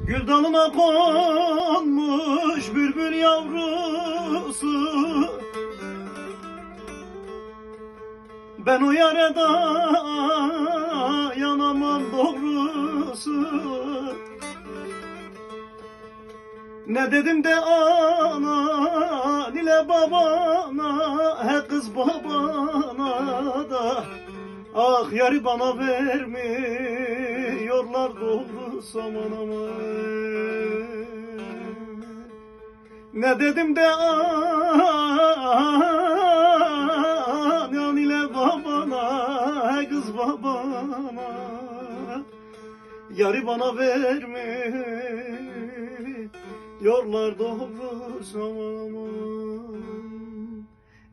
Gül dalına konmuş bülbül yavrusu. Ben o yare dayanamam doğrusu. Ne dedim de ana dile babana He kız babana da. Ah yarı bana vermiyorlar doğrusu aman aman Ne dedim de anan ile babana kız babana Yarı bana vermiyorlar doğrusu aman aman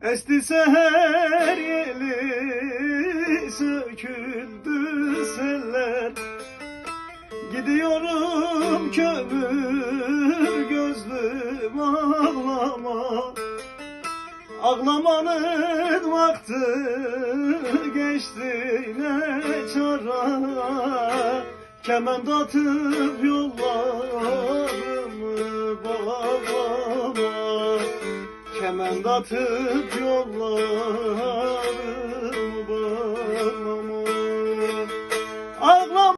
Esti seher yeli söküldü seller Gidiyorum kömür gözlüm ağlama. Ağlamanın vakti geçti ne çare Kement atıp yollarımı bağlama. Kement atıp yollarımı